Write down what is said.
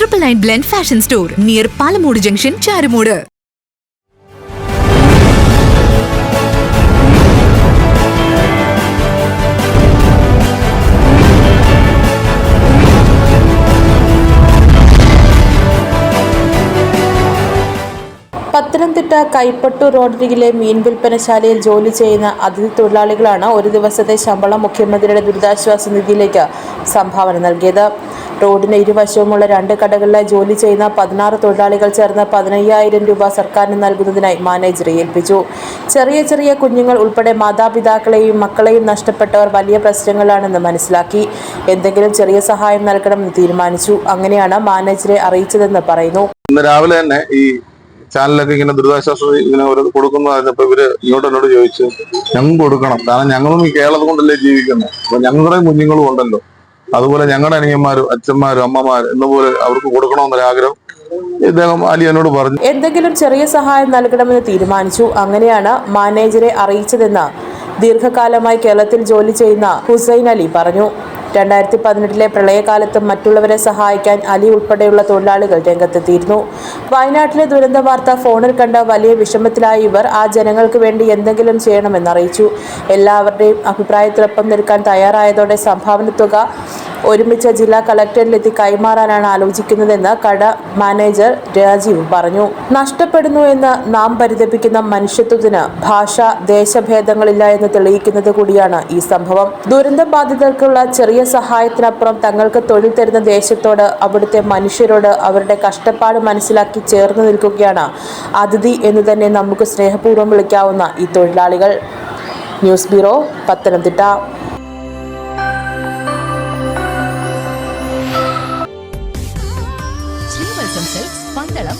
Triple nine blend fashion store near Palamood junction Charummood Pathanamthitta കൈപ്പട്ടു റോഡരികിലെ മീൻ വിൽപ്പനശാലയിൽ ജോലി ചെയ്യുന്ന അതിഥി തൊഴിലാളികളാണ് ഒരു ദിവസത്തെ ശമ്പളം മുഖ്യമന്ത്രിയുടെ ദുരിതാശ്വാസ നിധിയിലേക്ക് സംഭാവന നൽകിയത്. റോഡിന് ഇരുവശവുമുള്ള രണ്ട് കടകളിലായി ജോലി ചെയ്യുന്ന പതിനാറ് തൊഴിലാളികൾ ചേർന്ന് പതിനയ്യായിരം രൂപ സർക്കാരിന് നൽകുന്നതിനായി മാനേജറെ ഏൽപ്പിച്ചു. ചെറിയ ചെറിയ കുഞ്ഞുങ്ങൾ ഉൾപ്പെടെ മാതാപിതാക്കളെയും മക്കളെയും നഷ്ടപ്പെട്ടവർ വലിയ പ്രശ്നങ്ങളാണെന്ന് മനസ്സിലാക്കി. എന്തെങ്കിലും ചെറിയ സഹായം നൽകണമെന്ന് തീരുമാനിച്ചു. അങ്ങനെയാണ് മാനേജറെ അറിയിച്ചതെന്ന് പറയുന്നു. ഇന്ന് രാവിലെ തന്നെ ഈ ചാനലൊക്കെ ഇങ്ങനെ ദുരിതാശ്വാസ ഇങ്ങനെ ഓരോ കൊടുക്കുന്ന പറഞ്ഞപ്പോ ഇവർ ഇങ്ങോട്ട് എന്നോട് ചോദിച്ചു ഞങ്ങൾ കൊടുക്കണം. കാരണം ഞങ്ങളും ഈ കേരളത്തിൽ കൊണ്ടല്ലേ ജീവിക്കുന്നത്. അപ്പൊ ഞങ്ങളുടെ കുഞ്ഞുങ്ങളും ഉണ്ടല്ലോ. അതുപോലെ ഞങ്ങളുടെ അനിയന്മാരും അച്ഛന്മാരും അമ്മമാരും എന്നപോലെ അവർക്ക് കൊടുക്കണമെന്നൊരു ആഗ്രഹം ഇദ്ദേഹം അലി എന്നോട് പറഞ്ഞു. എന്തെങ്കിലും ചെറിയ സഹായം നൽകണമെന്ന് തീരുമാനിച്ചു. അങ്ങനെയാണ് മാനേജരെ അറിയിച്ചതെന്ന് ദീർഘകാലമായി കേരളത്തിൽ ജോലി ചെയ്യുന്ന ഹുസൈൻ അലി പറഞ്ഞു. രണ്ടായിരത്തി പതിനെട്ടിലെ പ്രളയകാലത്തും മറ്റുള്ളവരെ സഹായിക്കാൻ അലി ഉൾപ്പെടെയുള്ള തൊഴിലാളികൾ രംഗത്തെത്തിയിരുന്നു. വയനാട്ടിലെ ദുരന്ത വാർത്ത ഫോണിൽ കണ്ട വലിയ വിഷമത്തിലായ ഇവർ ആ ജനങ്ങൾക്ക് വേണ്ടി എന്തെങ്കിലും ചെയ്യണമെന്ന് അറിയിച്ചു. എല്ലാവരുടെയും അഭിപ്രായത്തിനൊപ്പം നിൽക്കാൻ തയ്യാറായതോടെ സംഭാവന തുക ഒരുമിച്ച് ജില്ലാ കളക്ടറിലെത്തി കൈമാറാനാണ് ആലോചിക്കുന്നതെന്ന് കട മാനേജർ രാജീവ് പറഞ്ഞു. നഷ്ടപ്പെടുന്നു എന്ന് നാം പരിതപിക്കുന്ന മനുഷ്യത്വത്തിന് ഭാഷ ദേശഭേദങ്ങളില്ല എന്ന് തെളിയിക്കുന്നത് കൂടിയാണ് ഈ സംഭവം. ദുരന്ത ബാധിതർക്കുള്ള ചെറിയ സഹായത്തിനപ്പുറം തങ്ങൾക്ക് തൊഴിൽ തരുന്ന ദേശത്തോട് അവിടുത്തെ മനുഷ്യരോട് അവരുടെ കഷ്ടപ്പാട് മനസ്സിലാക്കി ചേർന്ന് നിൽക്കുകയാണ് അതിഥി എന്ന് തന്നെ നമുക്ക് സ്നേഹപൂർവം വിളിക്കാവുന്ന ഈ തൊഴിലാളികൾ. News bureau Pathanamthitta. Silks Pandalam